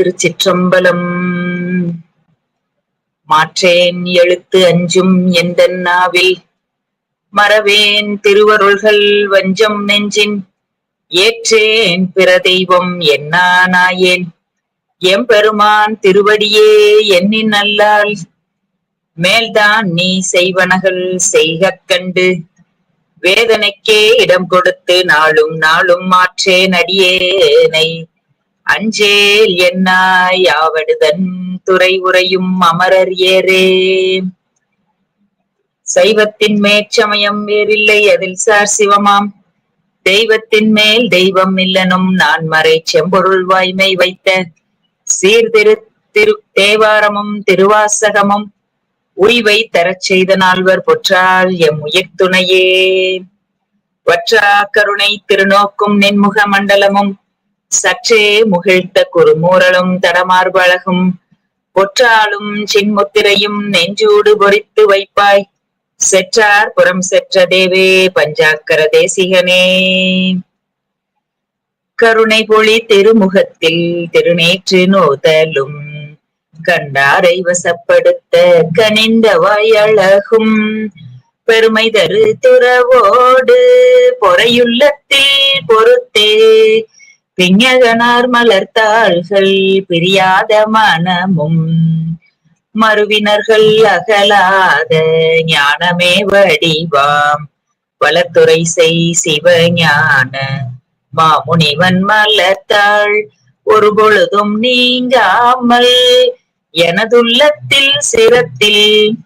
திருச்சிற்றம்பலம். மாற்றேன் எழுத்து அஞ்சும் எந்த நாவில்? மறவேன் திருவருள்கள் வஞ்சம் நெஞ்சின். ஏற்றேன் பிற தெய்வம் என்னா நாயேன்? எம்பெருமான் திருவடியே எண்ணின் அல்லால். மேல்தான் நீ செய்வனகள் செய்க கண்டு. வேதனைக்கே இடம் கொடுத்து நாளும் நாளும் மாற்றேன் அடியேனை. அஞ்சேல் என்னாய் யாவடுதன் துறை உரையும் அமரர் ஏரே சைவத்தின் மேற்சமயம் வேறில்லை அதில் சார் சிவமாம். தெய்வத்தின் மேல் தெய்வம் இல்லனும் நான் மறை செம்பொருள் வாய்மை வைத்த சீர்திரு திரு தேவாரமும் திருவாசகமும் உய்வை தரச் செய்த நால்வர் பொற்றால் எம் உயிர் துணையே வற்றா கருணை திருநோக்கும் நென்முக மண்டலமும் சற்றே முகிழ்த்த குறுமூரலும் தடமார்பழகும் பொற்றாலும் சின்முத்திரையும் நெஞ்சூடு பொறித்து வைப்பாய். செற்றார் புறம் செற்ற தேவே பஞ்சாக்கர தேசிகனே. கருணை பொழி திருமுகத்தில் திருநேற்று நோதலும். கண்டாரை வசப்படுத்த கனிந்த வாயழகும். பெருமை தரு துறவோடு பொறையுள்ளத்தில் பொறுத்தே விஞ்ஞகனார் மலர்த்தாள்கள் பிரியாத மனமும் மறுவினர்கள் அகலாத ஞானமே வடிவாம். வளத்துறை செய் சிவஞான மாமுனிவன் மலர்த்தாள் ஒரு பொழுதும் நீங்காமல் எனதுள்ளத்தில் சிரத்தில்.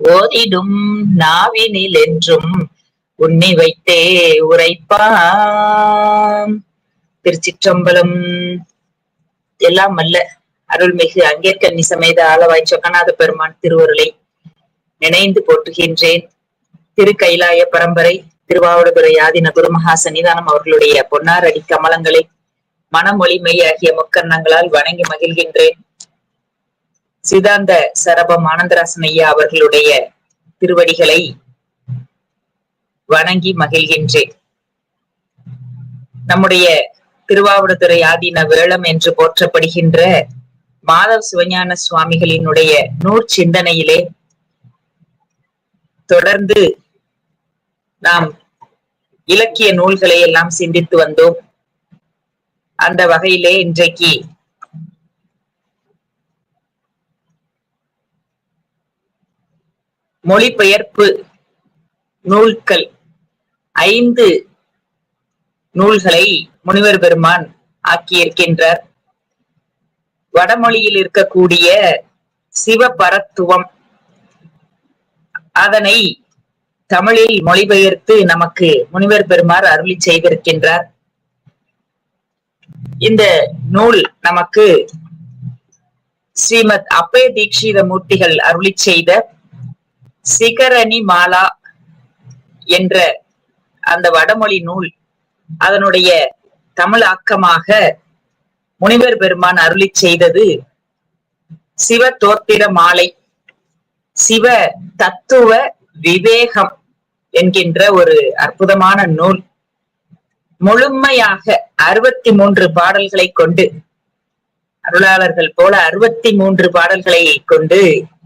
ஓதிடும் நாவினில் என்றும் உன்னி வைத்தே உரைப்பான் திருச்சிற்றம்பலம். எல்லாம் அல்ல அருள்மிகு அங்கேற்கன்னி சமேத ஆளவாய் சொக்கநாத பெருமான் திருவருளை நினைந்து போற்றுகின்றேன். திரு கைலாய பரம்பரை திருவாவடுதுறை ஆதின குருமகா சன்னிதானம் அவர்களுடைய பொன்னார் அடி கமலங்களை மனமொழி மெய் ஆகிய முக்கர்ணங்களால் வணங்கி மகிழ்கின்றேன். சிதாந்த சரபம் ஆனந்தராசன் ஐயா அவர்களுடைய திருவடிகளை வணங்கி மகிழ்கின்றேன். நம்முடைய திருவாவடுதுறை ஆதீன வேளம் என்று போற்றப்படுகின்ற மாதவ சிவஞான சுவாமிகளினுடைய நூற் சிந்தனையிலே தொடர்ந்து நாம் இலக்கிய நூல்களை எல்லாம் சிந்தித்து வந்தோம். அந்த வகையிலே இன்றைக்கு மொழிபெயர்ப்பு நூல்கள் ஐந்து நூல்களை முனிவர் பெருமான் ஆக்கியிருக்கின்றார். வடமொழியில் இருக்கக்கூடிய சிவபரத்துவம் அதனை தமிழில் மொழிபெயர்த்து நமக்கு முனிவர் பெருமார் அருளி செய்திருக்கின்றார். இந்த நூல் நமக்கு ஸ்ரீமத் அப்பய தீட்சித மூர்த்திகள் அருளி செய்த சிகரணி மாலா என்ற அந்த வடமொழி நூல் அதனுடைய தமிழ் ஆக்கமாக முனிவர் பெருமான் அருளி செய்தது சிவ தோத்திர மாலை சிவ தத்துவ விவேகம் என்கின்ற ஒரு அற்புதமான நூல். முழுமையாக அறுபத்தி மூன்று பாடல்களை கொண்டு அருளாளர்கள் போல அறுபத்தி மூன்று பாடல்களை கொண்டு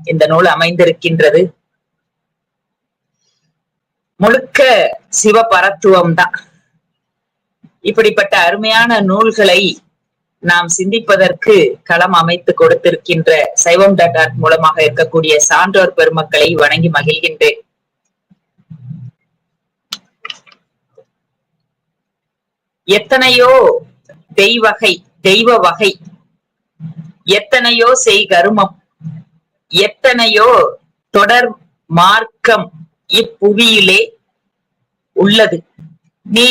இந்த நூல் அமைந்திருக்கின்றது. முழுக்க சிவபரத்துவம் தான் இப்படிப்பட்ட அருமையான நூல்களை நாம் சிந்திப்பதற்கு களம் அமைத்து கொடுத்திருக்கின்ற சைவம் டாட் ஆர்ட் மூலமாக இருக்கக்கூடிய சான்றோர் பெருமக்களை வணங்கி மகிழ்கின்றேன். எத்தனையோ தெய்வகை தெய்வ வகை எத்தனையோ செய் கருமம் எத்தனையோ தொடர் மார்க்கம் இப்புவியிலே உள்ளது. நீ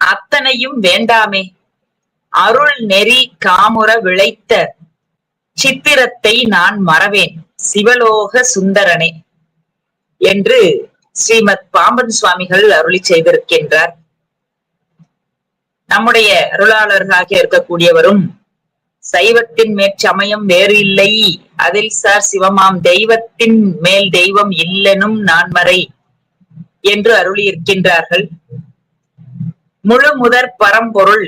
அத்தனையும் வேண்டாமே. அருள் நெறி காமுற விளைத்த சித்திரத்தை நான் மறவேன். சிவலோக சுந்தரனே என்று ஸ்ரீமத் பாம்பன் சுவாமிகள் அருளி செய்திருக்கின்றார். நம்முடைய அருளாளர்களாக இருக்கக்கூடியவரும் சைவத்தின் மேற்சமயம் வேறு இல்லை. அதில் சார் சிவமாம் தெய்வத்தின் மேல் தெய்வம் இல்லனும் நான் மறை என்று அருளி இருக்கின்றார்கள் முழு முதற் பரம்பொருள்.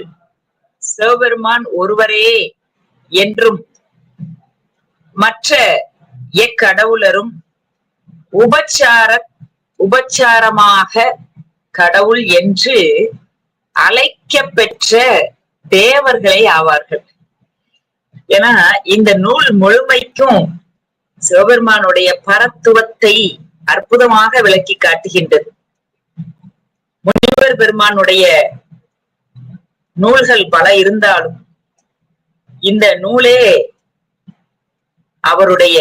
சிவபெருமான் ஒருவரே என்றும் மற்ற எக்கடவுளரும் உபச்சார உபச்சாரமாக கடவுள் என்று அழைக்க பெற்ற தேவர்களே ஆவார்கள். ஏன்னா இந்த நூல் முழுமைக்கும் சிவபெருமானுடைய பரத்துவத்தை அற்புதமாக விளக்கி காட்டுகின்றது. முனிவர் பெருமானுடைய நூல்கள் பல இருந்தாலும் இந்த நூலே அவருடைய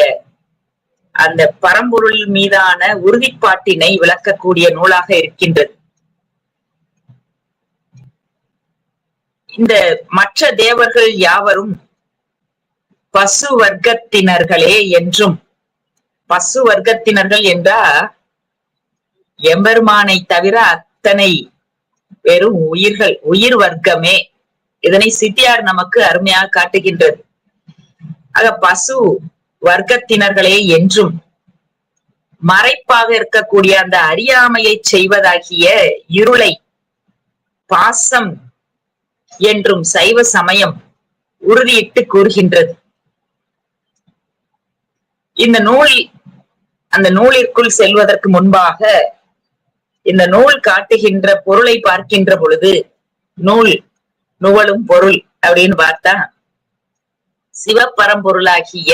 அந்த பரம்பொருள் மீதான உறுதிப்பாட்டினை விளக்கக்கூடிய நூலாக இருக்கின்றது. இந்த மற்ற தேவர்கள் யாவரும் பசு வர்க்கத்தினர்களே என்றும் பசு வர்க்கத்தினர்கள் என்றா எம்பெருமானை தவிர அத்தனை வெறும் உயிர்கள் உயிர் வர்க்கமே. இதனை சித்தியார் நமக்கு அருமையாக காட்டுகின்றது. ஆக பசு வர்க்கத்தினர்களே என்றும் மறைப்பாக இருக்கக்கூடிய அந்த அறியாமையை செய்வதாகிய இருளை பாசம் என்றும் சைவ சமயம் உறுதியிட்டு கூறுகின்றது. இந்த நூல் அந்த நூலிற்குள் செல்வதற்கு முன்பாக இந்த நூல் காட்டுகின்ற பொருளை பார்க்கின்ற பொழுது நூல் நுவலும் பொருள் அப்படின்னு பார்த்தா சிவபரம்பொருளாகிய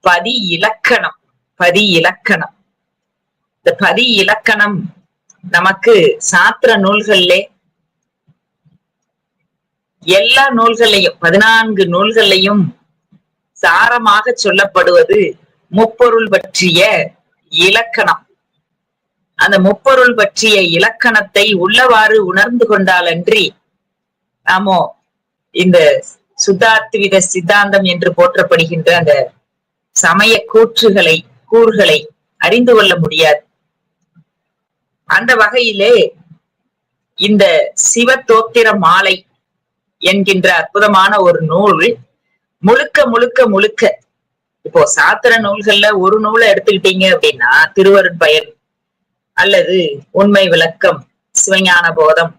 பதி இலக்கணம் பதி இலக்கணம். இந்த பதி இலக்கணம் நமக்கு சாத்திர நூல்களிலே எல்லா நூல்கள்லையும் பதினான்கு நூல்களையும் சாரமாக சொல்லப்படுவது முப்பொருள் பற்றிய இலக்கணம். அந்த முப்பொருள் பற்றிய இலக்கணத்தை உள்ளவாறு உணர்ந்து கொண்டாலன்றி நாமோ இந்த சுத்தாத்வித சித்தாந்தம் என்று போற்றப்படுகின்ற அந்த சமய கூற்றுகளை கூறுகளை அறிந்து கொள்ள முடியாது. அந்த வகையிலே இந்த சிவத்தோத்திர மாலை என்கின்ற அற்புதமான ஒரு நூல் முழுக்க முழுக்க முழுக்க இப்போ சாத்திர நூல்கள்ல ஒரு நூலை எடுத்துக்கிட்டீங்க அப்படின்னா திருவருட்பயன் அல்லது உண்மை விளக்கம் சிவஞான போதம்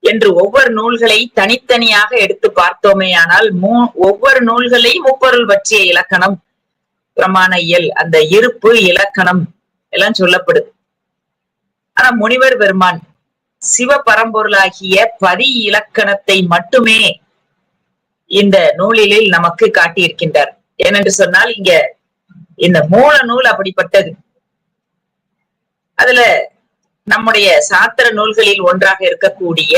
என்று ஒவ்வொரு நூல்களை தனித்தனியாக எடுத்து பார்த்தோமேயானால் மூ ஒவ்வொரு நூல்களையும் முப்பொருள் பற்றிய இலக்கணம் பிரமாண இயல் அந்த இருப்பு இலக்கணம் எல்லாம் சொல்லப்படுது. ஆனா முனிவர் பெருமான் சிவ பரம்பொருளாகிய பதி இலக்கணத்தை மட்டுமே இந்த நூலிலில் நமக்கு காட்டியிருக்கின்றார். ஏனென்று சொன்னால் இங்க இந்த மூல நூல் அப்படிப்பட்டது. அதுல நம்முடைய சாத்திர நூல்களில் ஒன்றாக இருக்கக்கூடிய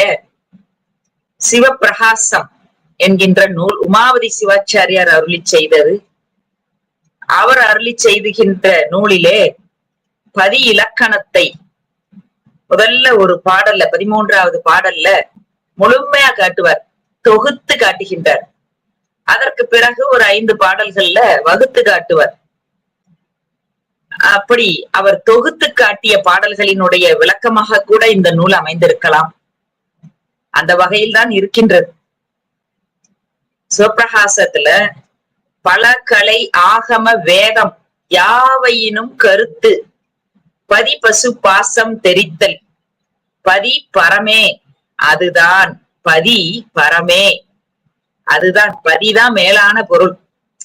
சிவப்பிரகாசம் என்கின்ற நூல் உமாவதி சிவாச்சாரியார் அருளி செய்தது. அவர் அருளி செய்துகின்ற நூலிலே பதி இலக்கணத்தை முதல்ல ஒரு பாடல்ல பதிமூன்றாவது பாடல்ல முழுமையா காட்டுவார். தொகுத்து காட்டுகின்றார். அதற்கு பிறகு ஒரு ஐந்து பாடல்கள்ல வகுத்து காட்டுவார். அப்படி அவர் தொகுத்து காட்டிய பாடல்களினுடைய விளக்கமாக கூட இந்த நூல் அமைந்திருக்கலாம். அந்த வகையில் தான் இருக்கின்றது. சிவபிரகாசத்துல பல கலை ஆகம வேகம் யாவையினும் கருத்து. பதி பசு பாசம் தெரித்தல். பதி பரமே. அதுதான் பதி பரமே. அதுதான் பதிதான் மேலான பொருள்.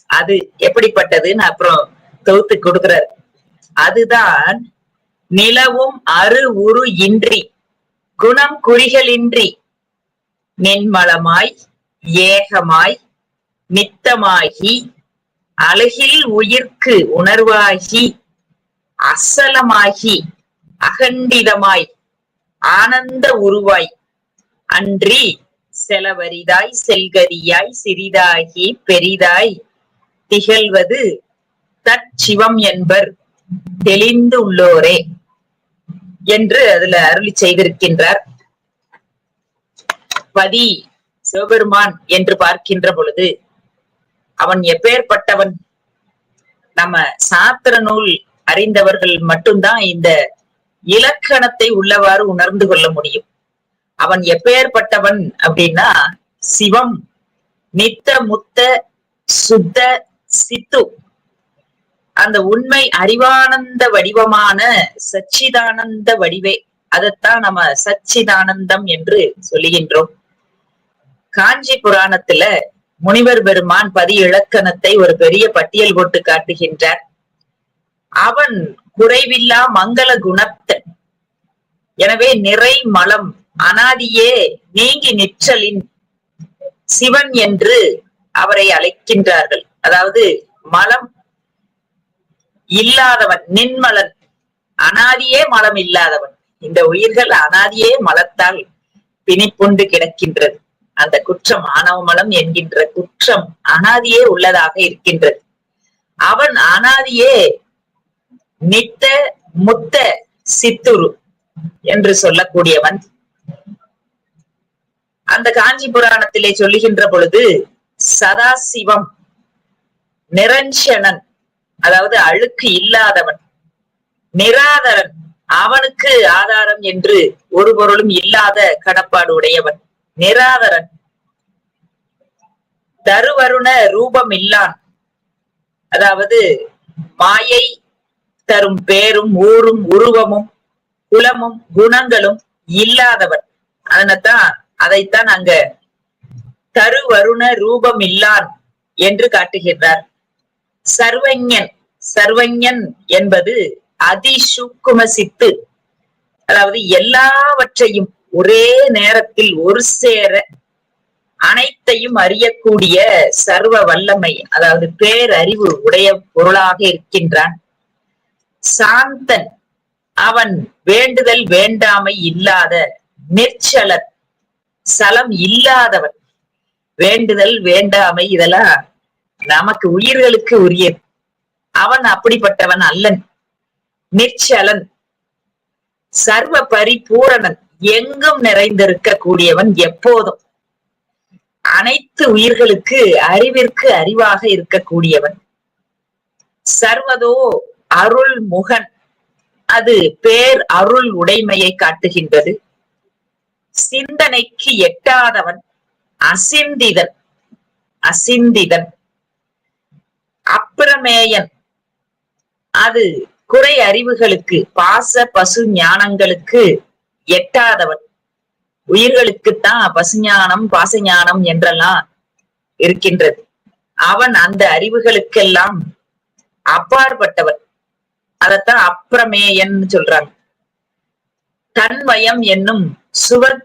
அது எப்படிப்பட்டதுன்னு அப்புறம் தொகுத்து கொடுக்குறாரு. அதுதான் நிலவும் அரு உரு இன்றி குணம் குறிகளின்றி நின்மலமாய் ஏகமாய் நித்தமாகி அழகில் உயிர்க்கு உணர்வாகி அசலமாகி அகண்டிதமாய் ஆனந்த உருவாய் அன்றி செலவரிதாய் செல்கரியாய் சிறிதாகி பெரிதாய் திகழ்வது தற்சிவம் என்பர். தெளிந்து உள்ளோரே என்று அதுல அருளி செய்திருக்கின்றார். பதி சிவபெருமான் என்று பார்க்கின்ற பொழுது அவன் எப்பேற்பட்டவன்? நம்ம சாத்திர நூல் அறிந்தவர்கள் மட்டும்தான் இந்த இலக்கணத்தை உள்ளவாறு உணர்ந்து கொள்ள முடியும். அவன் எப்பேற்பட்டவன் அப்படின்னா சிவம் நித்த முத்த சுத்த சித்து அந்த உண்மை அறிவானந்த வடிவமான சச்சிதானந்த வடிவே. அதைத்தான் நம்ம சச்சிதானந்தம் என்று சொல்லுகின்றோம். காஞ்சி புராணத்துல முனிவர் பெருமான் பதி இலக்கணத்தை ஒரு பெரிய பட்டியல் போட்டு காட்டுகின்றார். அவன் குறைவில்லா மங்கள குணத்தன். எனவே நிறை மலம் அனாதியே நீங்கி நிற்றலின் சிவன் என்று அவரை அழைக்கின்றார்கள். அதாவது மலம் இல்லாதவன் நின்மலன். அனாதியே மலம் இல்லாதவன். இந்த உயிர்கள் அனாதியே மலத்தால் பிணிப்புண்டு கிடக்கின்றது. அந்த குற்றம் ஆணவ மலம் என்கின்ற குற்றம் அனாதியே உள்ளதாக இருக்கின்றது. அவன் அனாதியே நித்த முத்த சித்துரு என்று சொல்லக்கூடியவன். அந்த காஞ்சி புராணத்திலே சொல்லுகின்ற பொழுது சதாசிவம் நிரஞ்சனன் அதாவது அழுக்கு இல்லாதவன் நிராதரன் அவனுக்கு ஆதாரம் என்று ஒரு பொருளும் இல்லாத கடப்பாடு உடையவன் நிராதரன் தருவருண ரூபம் இல்லான். அதாவது மாயை தரும் பேரும் ஊரும் உருவமும் குலமும் குணங்களும் இல்லாதவன். அதனத்தான் அதைத்தான் அங்க தருவருண ரூபம் இல்லான் என்று காட்டுகின்றார். சர்வஞன் சர்வஞன் என்பது அதிசூக்கும சித்து அதாவது எல்லாவற்றையும் ஒரே நேரத்தில் ஒரு சேர அனைத்தையும் அறியக்கூடிய சர்வ வல்லமை அதாவது பேரறிவு உடைய பொருளாக இருக்கின்றான். சாந்தன் அவன் வேண்டுதல் வேண்டாமை இல்லாத நிற்சலன் சலம் இல்லாதவன். வேண்டுதல் வேண்டாமை இதெல்லாம் நமக்கு உயிர்களுக்கு உரிய. அவன் அப்படிப்பட்டவன் அல்லன். நிச்சலன். சர்வ பரிபூரணன். எங்கும் நிறைந்திருக்க கூடியவன் எப்போதும். அனைத்து உயிர்களுக்கு அறிவிற்கு அறிவாக இருக்கக்கூடியவன். சர்வதோ அருள் முகன் அது பேர் அருள் உடைமையை காட்டுகின்றது. சிந்தனைக்கு எட்டாதவன். அசிந்திதன். அசிந்திதன். அப்பிரமேயன் அது குறை அறிவுகளுக்கு பாச பசு ஞானங்களுக்கு எட்டாதவன். உயிர்களுக்குத்தான் பசுஞானம் பாசஞானம் என்றெல்லாம் இருக்கின்றது. அவன் அந்த அறிவுகளுக்கெல்லாம் அப்பாற்பட்டவன். அதத்தான் அப்பிரமேயன் சொல்றாங்க. தன்மயம் என்னும் சுவ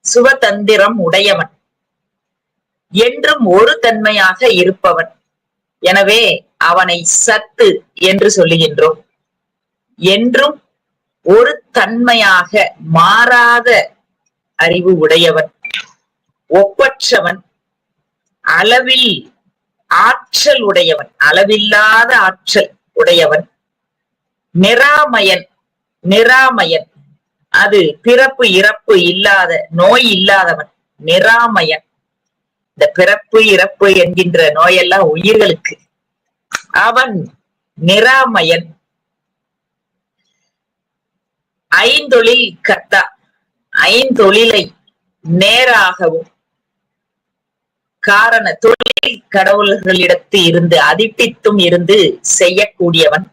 சுவதந்திரம் உடையவன். என்றும் ஒரு தன்மையாக இருப்பவன். எனவே அவனை சத்து என்று சொல்லுகின்றோம். என்றும் ஒரு தன்மையாக மாறாத அறிவு உடையவன் ஒப்பற்றவன் அளவில் ஆற்றல் உடையவன் அளவில்லாத ஆற்றல் உடையவன் நிராமயன் நிராமயன். அது பிறப்பு இறப்பு இல்லாத நோய் இல்லாதவன் நிராமயன். இந்த பிறப்பு இறப்பு என்கின்ற நோயெல்லாம் உயிர்களுக்கு. அவன் நிராமயன். ஐந்தொழில் கத்தா ஐந்தொழிலை நேராகவும் காரண தொழில் கடவுள்களிடத்து இருந்து அதிப்பித்தும் இருந்து செய்யக்கூடியவன்.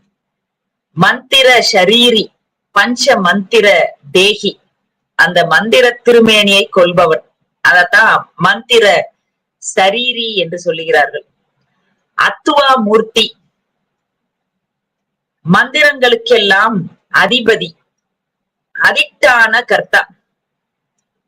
மந்திர ஷரீரி பஞ்ச மந்திர தேகி. அந்த மந்திர திருமேனியை கொள்பவன் அதத்தான் மந்திர சரீரி என்று சொல்லுகிறார்கள். அத்துவா மூர்த்தி. மந்திரங்களுக்கெல்லாம் அதிபதி. அதிட்டான கர்த்தா.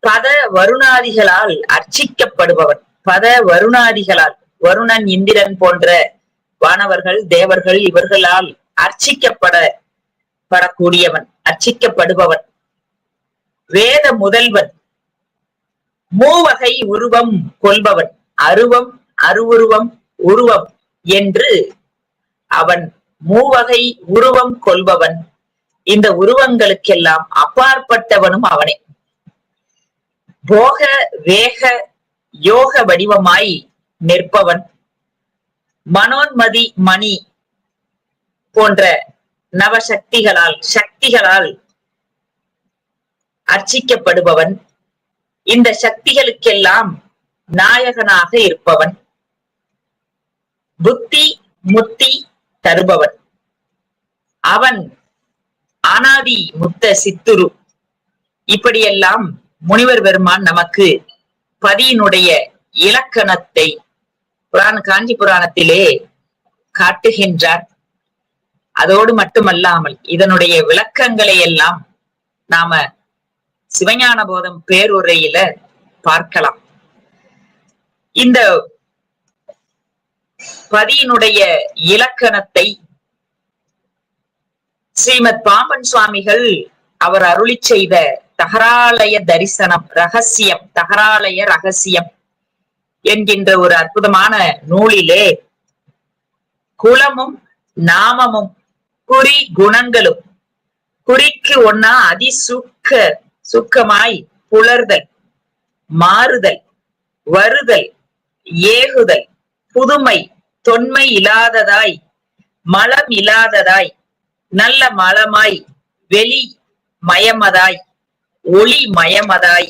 பத வருணாதிகளால் அர்ச்சிக்கப்படுபவன். பத வருணாதிகளால் வருணன் இந்திரன் போன்ற வானவர்கள் தேவர்கள் இவர்களால் அர்ச்சிக்கப்பட படக்கூடியவன் அர்ச்சிக்கப்படுபவன். வேத முதல்வன். மூவகை உருவம் கொள்பவன். அருவம் அருவுருவம் உருவம் என்று அவன் மூவகை உருவம் கொள்பவன். இந்த உருவங்களுக்கெல்லாம் அப்பாற்பட்டவனும் அவனே. போக வேக யோக வடிவமாய் நிற்பவன். மனோன்மதி மணி போன்ற நவசக்திகளால் சக்திகளால் அர்ச்சிக்கப்படுபவன். இந்த சக்திகளுக்கெல்லாம் நாயகனாக இருப்பவன். புத்தி முத்தி தருபவன். அவன் அனாதி முத்த சித்துரு. இப்படியெல்லாம் முனிவர் பெருமான் நமக்கு பதியினுடைய இலக்கணத்தை புராண காஞ்சி புராணத்திலே காட்டுகின்றார். அதோடு மட்டுமல்லாமல் இதனுடைய விளக்கங்களை எல்லாம் நாம சிவஞான போதம் பேருரையில பார்க்கலாம். இந்த பதியினுடைய இலக்கணத்தை ஸ்ரீமத் பாம்பன் சுவாமிகள் அவர் அருளி செய்த தகராலய தரிசனம் ரகசியம் தகராலய ரகசியம் என்கின்ற ஒரு அற்புதமான நூலிலே குலமும் நாமமும் குறி குணங்களும் குறிக்கு ஒன்னா அதிசுக்க சுக்கமாய் புலர்தல் மாறுதல் வருதல் ஏகுதல் புதுமை தொன்மை இல்லாததாய் மலம் இல்லாததாய் நல்ல மலமாய் வெளி மயமதாய் ஒளி மயமதாய்.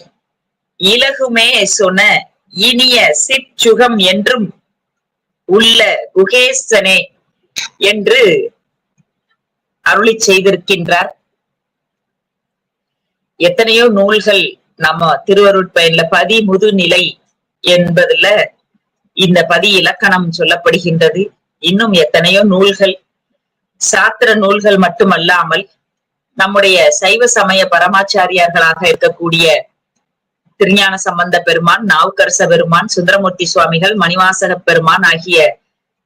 இலகுமே சொன்ன இனிய சிற்சுகம் என்றும் உள்ள குகேசனே என்று அருளி செய்திருக்கின்றார். எத்தனையோ நூல்கள் நம்ம திருவருட்பயன்ல பதி முதுநிலை என்பதுல இந்த பதி இலக்கணம் சொல்லப்படுகின்றது. இன்னும் எத்தனையோ நூல்கள் சாத்திர நூல்கள் மட்டுமல்லாமல் நம்முடைய சைவ சமய பரமாச்சாரியார்களாக இருக்கக்கூடிய திருஞான சம்பந்த பெருமான் நாவுக்கரச பெருமான் சுந்தரமூர்த்தி சுவாமிகள் மணிவாசக பெருமான் ஆகிய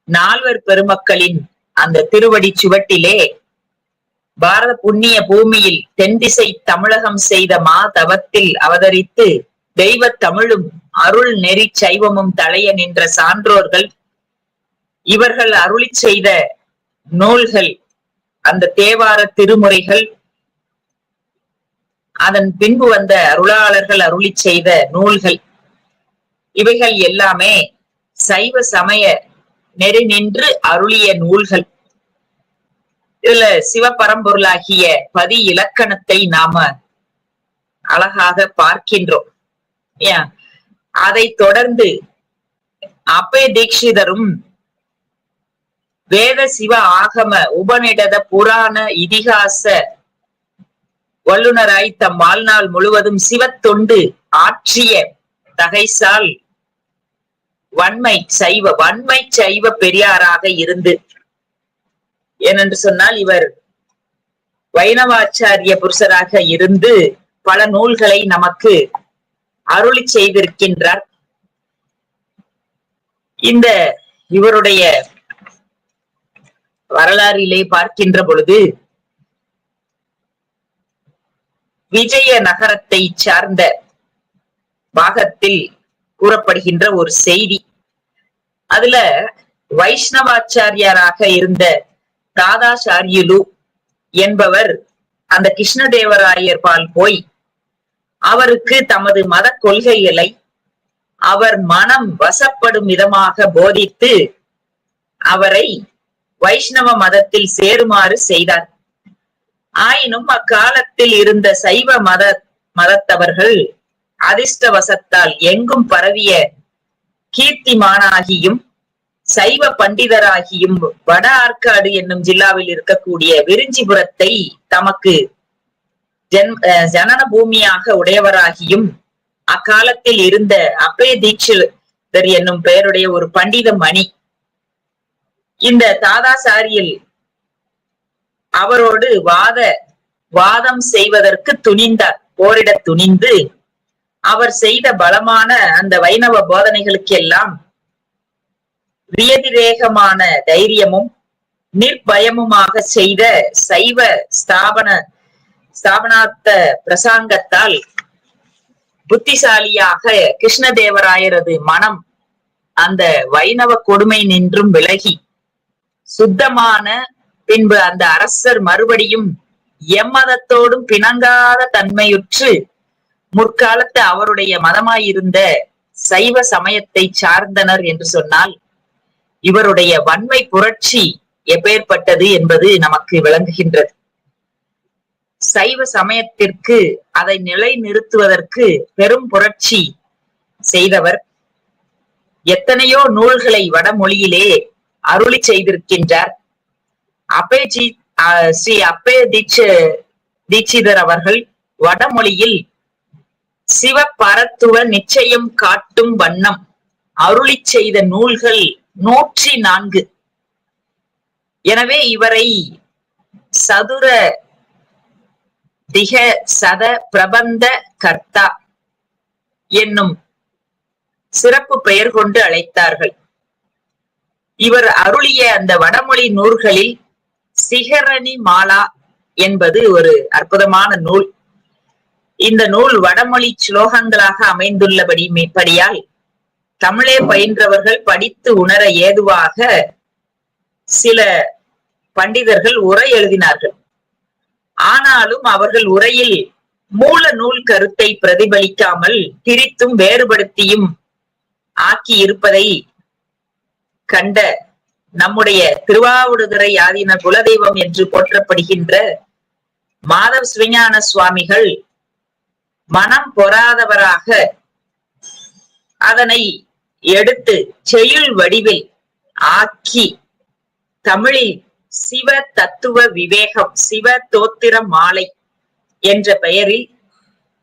நால்வர் பெருமக்களின் அந்த திருவடி சுவட்டிலே பாரத புண்ணிய பூமியில் தென் திசை தமிழகம் செய்த மா தவத்தில் அவதரித்து தெய்வ தமிழும் அருள் நெறி சைவமும் தலைய நின்ற சான்றோர்கள். இவர்கள் அருளி செய்த நூல்கள் அந்த தேவார திருமுறைகள் அதன் பின்பு வந்த அருளாளர்கள் அருளி செய்த நூல்கள். இவைகள் எல்லாமே சைவ சமய நெறி நின்று அருளிய நூல்கள். இதுல சிவபரம்பொருளாகிய பதி இலக்கணத்தை நாம அழகாக பார்க்கின்றோம். ஏன்? அதை தொடர்ந்து அப்பே தீட்சிதரும் வேத சிவ ஆகம உபநிடத புராண இதிகாச வல்லுநராய் தம் வாழ்நாள் முழுவதும் சிவத்தொண்டு ஆற்றிய தகைசால் வன்மை சைவ வன்மை சைவ பெரியாராக இருந்து. ஏனென்று சொன்னால் இவர் வைணவாச்சாரிய புருஷராக இருந்து பல நூல்களை நமக்கு அருளி செய்திருக்கின்றார். இந்த இவருடைய வரலாறிலே பார்க்கின்ற பொழுது விஜய நகரத்தை சார்ந்த பாகத்தில் கூறப்படுகின்ற ஒரு செய்தி. அதுல வைஷ்ணவாச்சாரியாராக இருந்த தாதாசாரியலு என்பவர் அந்த கிருஷ்ணதேவராயர் பால் போய் அவருக்கு தமது மத கொள்கைகளை அவர் மனம் வசப்படும் விதமாக போதித்து அவரை வைஷ்ணவ மதத்தில் சேருமாறு செய்தார். ஆயினும் அக்காலத்தில் இருந்த சைவ மத மதத்தவர்கள் அதிர்ஷ்டவசத்தால் எங்கும் பரவிய கீர்த்திமானாகியும் சைவ பண்டிதராகியும் வட ஆற்காடு என்னும் ஜில்லாவில் இருக்கக்கூடிய விரிஞ்சிபுரத்தை தமக்கு ஜென் ஜனன பூமியாக உடையவராகியும் அக்காலத்தில் இருந்த அப்பே தீட்சிதர் என்னும் பெயருடைய ஒரு பண்டித மணி. இந்த தாதாசாரியில் அவரோடு வாத வாதம் செய்வதற்கு துணிந்தார். போரிட துணிந்து அவர் செய்த பலமான அந்த வைணவ போதனைகளுக்கெல்லாம் வியதிரேகமான தைரியமும் நிர்பயமுமாக செய்த சைவ ஸ்தாபன ஸ்தாபனார்த்த பிரசாங்கத்தால் புத்திசாலியாக கிருஷ்ணதேவராயரது மனம் அந்த வைணவ கொடுமை நின்றும் விலகி சுத்தமான பின்பு அந்த அரசர் மறுபடியும் எம்மதத்தோடும் பிணங்காத தன்மையுற்று முற்காலத்து அவருடைய மதமாயிருந்த சைவ சமயத்தை சார்ந்தனர் என்று சொன்னால் இவருடைய வன்மை புரட்சி எப்பேற்பட்டது என்பது நமக்கு விளங்குகின்றது. சைவ சமயத்திற்கு அதை நிலை நிறுத்துவதற்கு பெரும் புரட்சி செய்தவர். எத்தனையோ நூல்களை வடமொழியிலே அருளி செய்திருக்கின்றார். அப்பேஜி ஸ்ரீ அப்பே தீட்ச தீட்சிதர் அவர்கள் வடமொழியில் சிவ பரத்துவ நிச்சயம் காட்டும் வண்ணம் அருளி செய்த நூல்கள் நூற்றி நான்கு. எனவே இவரை சதுர திக சத பிரபந்த கர்த்தா என்னும் சிறப்பு பெயர் கொண்டு அழைத்தார்கள். இவர் அருளிய அந்த வடமொழி நூல்களில் சிகரணி மாலா என்பது ஒரு அற்புதமான நூல். இந்த நூல் வடமொழி ஸ்லோகங்களாக அமைந்துள்ளபடி படியால் தமிழே பயின்றவர்கள் படித்து உணர ஏதுவாக சில பண்டிதர்கள் உரை எழுதினார்கள். ஆனாலும் அவர்கள் உரையில் மூல நூல் கருத்தை பிரதிபலிக்காமல் திரித்தும் வேறுபடுத்தியும் ஆக்கி இருப்பதை கண்ட நம்முடைய திருவாவூடுதுறை ஆதீன குலதெய்வம் என்று போற்றப்படுகின்ற மாதவ சிவஞான சுவாமிகள் மனம் பொறாதவராக அதனை எடுத்து செயல் வடிவில் ஆக்கி தமிழில் சிவ தத்துவ விவேகம் சிவ தோத்திர மாலை என்ற பெயரில்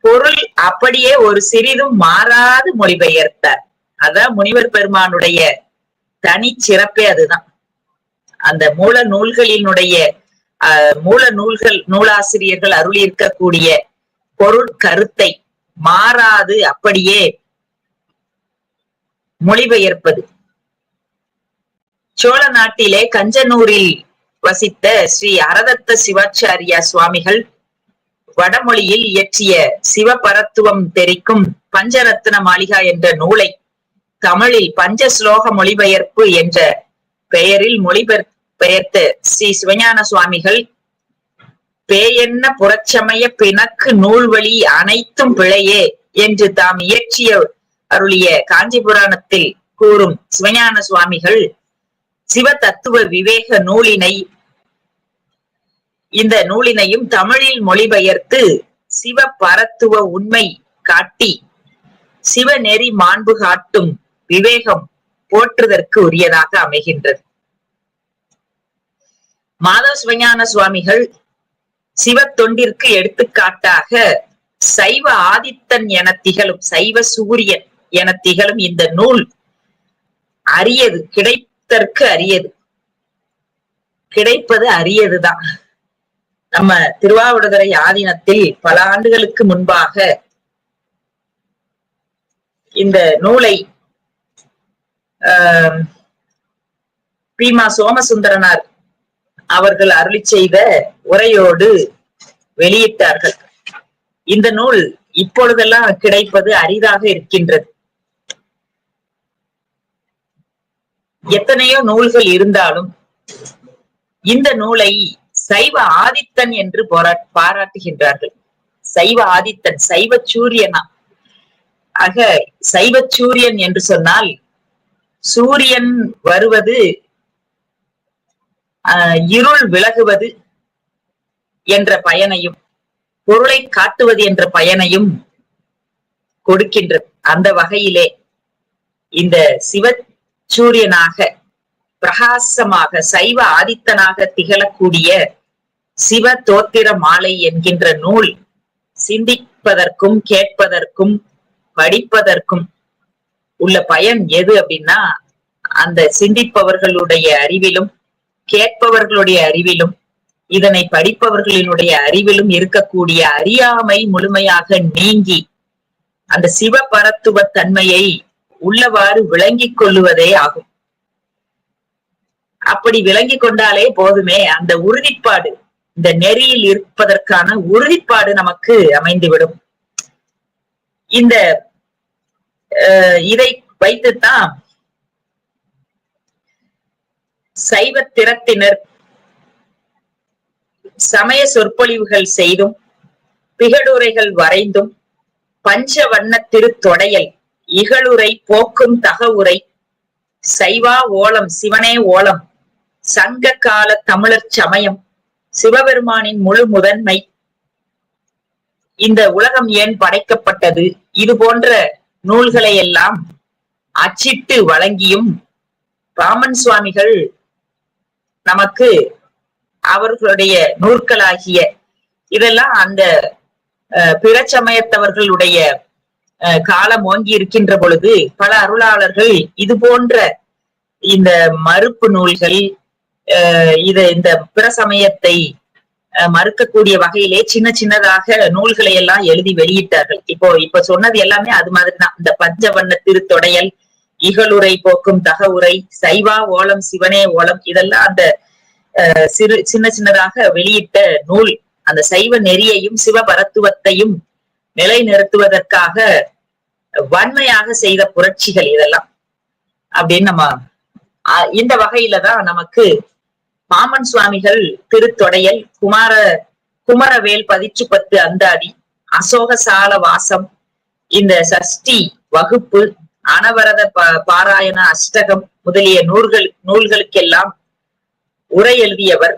பொருள் அப்படியே ஒரு சிறிதும் மாறாது மொழிபெயர்த்தார். அதான் முனிவர் பெருமானுடைய தனி சிறப்பே அதுதான். அந்த மூல நூல்களினுடைய அஹ், மூல நூல்கள் நூலாசிரியர்கள் அருளி இருக்கக்கூடிய பொருள் கருத்தை மாறாது அப்படியே மொழிபெயர்ப்பது. சோழ நாட்டிலே கஞ்சனூரில் வசித்த ஸ்ரீ அரதத்த சிவாச்சாரியா சுவாமிகள் வடமொழியில் இயற்றிய சிவபரத்துவம் தெரிக்கும் பஞ்சரத்ன மாளிகா என்ற நூலை தமிழில் பஞ்ச ஸ்லோக மொழிபெயர்ப்பு என்ற பெயரில் மொழிபெயர் பெயர்த்த ஸ்ரீ சிவஞான சுவாமிகள் பேயென்ன புறச்சமய பிணக்கு நூல்வழி அனைத்தும் பிழையே என்று தாம் இயற்றிய அருளிய காஞ்சிபுராணத்தில் கூறும் சிவஞான சுவாமிகள் சிவ தத்துவ விவேக நூலினை இந்த நூலினையும் தமிழில் மொழிபெயர்த்து சிவ பரத்துவ உண்மை காட்டி சிவநெறி மாண்பு காட்டும் விவேகம் போற்றுதற்கு உரியதாக அமைகின்றது. மாதவ சிவஞான சுவாமிகள் சிவ தொண்டிற்கு எடுத்துக்காட்டாக சைவ ஆதித்தன் என திகழும் சைவ சூரியன் என திகழும் இந்த நூல் அரியது கிடைத்தற்கு அரியது. கிடைப்பது அரியதுதான். நம்ம திருவாவடுதுறை ஆதீனத்தில் பல ஆண்டுகளுக்கு முன்பாக இந்த நூலை ஆஹ், பீமா சோமசுந்தரனார் அவர்கள் அருளி செய்த உரையோடு வெளியிட்டார்கள். இந்த நூல் இப்பொழுதெல்லாம் கிடைப்பது அரிதாக இருக்கின்றது. எத்தனையோ நூல்கள் இருந்தாலும் இந்த நூலை சைவ ஆதித்தன் என்று போரா- பாராட்டுகின்றார்கள். சைவ ஆதித்தன் சைவ சூரியனா? ஆக சைவ சூரியன் என்று சொன்னால் சூரியன் வருவது இருள் விலகுவது என்ற பயனையும் பொருளை காட்டுவது என்ற பயனையும் கொடுக்கின்றது. அந்த வகையிலே இந்த சிவ சூரியனாக பிரகாசமாக சைவ ஆதித்தனாக திகழக்கூடிய சிவ தோத்திர மாலை என்கின்ற நூல் சிந்திப்பதற்கும் கேட்பதற்கும் படிப்பதற்கும் உள்ள பயன் எது அப்படின்னா அந்த சிந்திப்பவர்களுடைய அறிவிலும் கேட்பவர்களுடைய அறிவிலும் இதனை படிப்பவர்களினுடைய அறிவிலும் இருக்கக்கூடிய அறியாமை முழுமையாக நீங்கி அந்த சிவ பரத்துவ தன்மையை உள்ளவாறு விளங்கிக் கொள்ளுவதே ஆகும். அப்படி விளங்கி கொண்டாலே போதுமே அந்த உறுதிப்பாடு இந்த நெறியில் இருப்பதற்கான உறுதிப்பாடு நமக்கு அமைந்துவிடும். இந்த இதை வைத்துத்தான் சைவ திறத்தினர் சமய சொற்பொழிவுகள் செய்தும் பிகடுரைகள் வரைந்தும் பஞ்ச வண்ண திருத்தொடையல் இகழுரை போக்கும் தகவுரை. சைவா ஓலம் சிவனே ஓலம். சங்க கால தமிழர் சமயம். சிவபெருமானின் முழு முதன்மை. இந்த உலகம் ஏன் படைக்கப்பட்டது? இது போன்ற நூல்களை எல்லாம் அச்சிட்டு வழங்கியும் ராமன் சுவாமிகள் நமக்கு அவர்களுடைய நூற்களாகிய இதெல்லாம் அந்த அஹ், பிற சமயத்தவர்களுடைய காலம் ஓங்கி இருக்கின்ற பொழுது பல அருளாளர்கள் இது போன்ற இந்த மறுப்பு நூல்கள் இத இந்த பிற சமயத்தை மறுக்கக்கூடிய வகையிலே சின்ன சின்னதாக நூல்களை எல்லாம் எழுதி வெளியிட்டார்கள். இப்போ இப்ப சொன்னது எல்லாமே அது மாதிரிதான். இந்த பஞ்சவண்ண திருத்தொடையல் இகழுரை போக்கும் தகவுரை சைவா ஓலம் சிவனே ஓலம் இதெல்லாம் அந்த அஹ், சிறு சின்ன சின்னதாக வெளியிட்ட நூல். அந்த சைவ நெறியையும் சிவபரத்துவத்தையும் நிலைநிறுத்துவதற்காக வன்மையாக செய்த புரட்சிகள் இதெல்லாம். அப்படின்னு நம்ம இந்த வகையில தான் நமக்கு மாமன் சுவாமிகள் திருத்தொடையல் குமார குமரவேல் பதிச்சு பத்து அந்தாதி அசோக சால வாசம் இந்த சஷ்டி வகுப்பு அனவரத ப- பாராயண அஷ்டகம் முதலிய நூல்கள் நூல்களுக்கெல்லாம் உரை எழுதியவர்.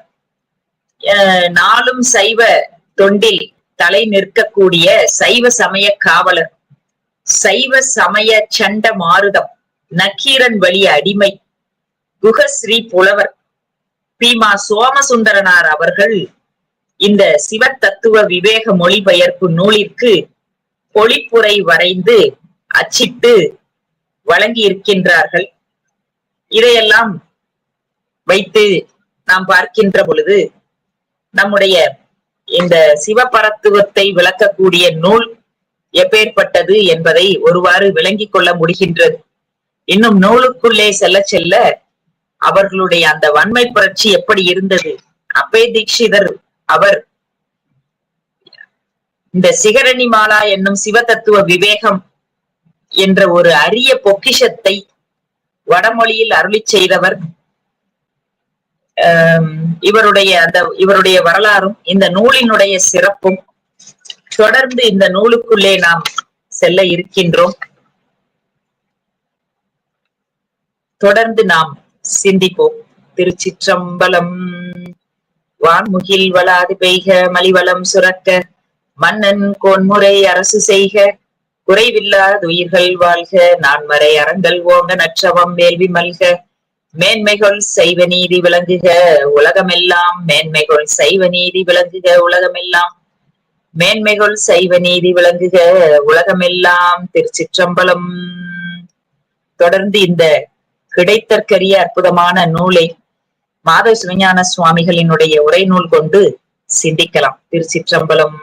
அஹ், நாளும் சைவ தொண்டில் தலை நிற்கக்கூடிய சைவ சமய காவலர் சைவ சமய சண்ட மாருதம் நக்கீரன் வழி அடிமை குகஸ்ரீ புலவர் பீமா சோமசுந்தரனார் அவர்கள் இந்த சிவ தத்துவ விவேக மொழிபெயர்ப்பு நூலிற்கு பொழிப்புரை வரைந்து அச்சிட்டு வழங்கி இருக்கின்றார்கள் இதையெல்லாம் வைத்து நாம் பார்க்கின்ற பொழுது நம்முடைய இந்த சிவபரத்துவத்தை விளக்கக்கூடிய நூல் எப்பேற்பட்டது என்பதை ஒருவாறு விளங்கிக் கொள்ள முடிகின்றது. இன்னும் நூலுக்குள்ளே செல்ல செல்ல அவர்களுடைய அந்த வன்மை புரட்சி எப்படி இருந்தது? அப்பே தீட்சிதர் அவர் இந்த சிகரணி மாலா என்னும் சிவதத்துவ விவேகம் என்ற ஒரு அரிய பொக்கிஷத்தை வடமொழியில் அருளி செய்தவர் இவருடைய அந்த இவருடைய வரலாறும் இந்த நூலினுடைய சிறப்பும் தொடர்ந்து இந்த நூலுக்குள்ளே நாம் செல்ல இருக்கின்றோம். தொடர்ந்து நாம் சிந்திப்போம். திருச்சிற்றம்பலம் வான்முகில் வளாது பெய்க மலிவளம் சுரக்க மன்னன் கோன்முறை அரசு செய்க குறைவில்லாத உயிர்கள் வாழ்க நான்மறை அறங்கள் ஓங்க நற்றவம் வேள்வி மல்க மேன்மைகள் சைவ நீதி விளங்குக உலகமெல்லாம் மேன்மைகள் சைவ நீதி விளங்குக உலகமெல்லாம் மேன்மைகள் சைவ நீதி விளங்குக உலகமெல்லாம் திருச்சிற்றம்பலம். தொடர்ந்து இந்த கிடைத்தற்கரிய அற்புதமான நூலை மாத சிவஞான சுவாமிகளினுடைய உரை நூல் கொண்டு சிந்திக்கலாம். திருச்சிற்றம்பலம்.